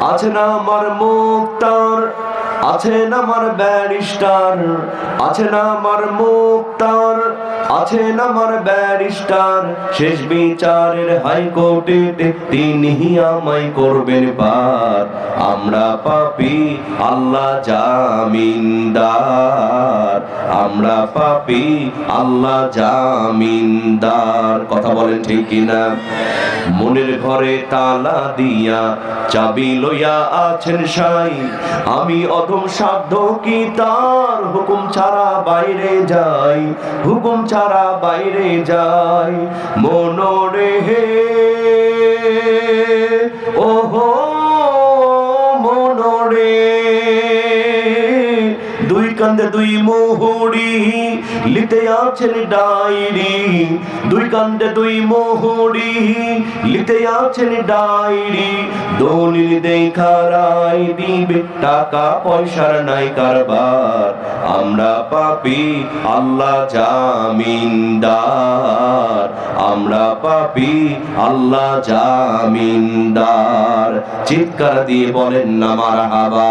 আছেন আমার মুক্তার আছেন আমার ব্যারিস্টার আছেন আমার মুক্তার আছেন আমার ব্যারিস্টার। শেষ বিচারের হাইকোর্টে তিনি আমায় করবেন পার। আমরা পাপি, আল্লাহ জামিনদার। আমরা পাপি, আল্লাহ জামিনদার। কথা বলেন ঠিক কিনা? মনের ঘরে তালা দিয়া চাবি লইয়া আছেন সাই, আমি অধম সাধ্য কি তার হুকুম ছাড়া বাইরে যাই? হুকুম ছাড়া বাইরে যাই। মনোরে হে, ওহো দুই কান্দে দুই মোহরি, লিতে আছেন ডায়েরি দুই কান্দে দুই মোহরি, লিতে আছেন ডায়েরি দলিল দেখারাই দিবে টাকা, পয়সার নাই কারবার। আমরা পাপি, আল্লাহ জামিনদার। আমরা পাপি, আল্লাহ জামিনদার। চিৎকার দিয়ে বলেন না মারহাবা।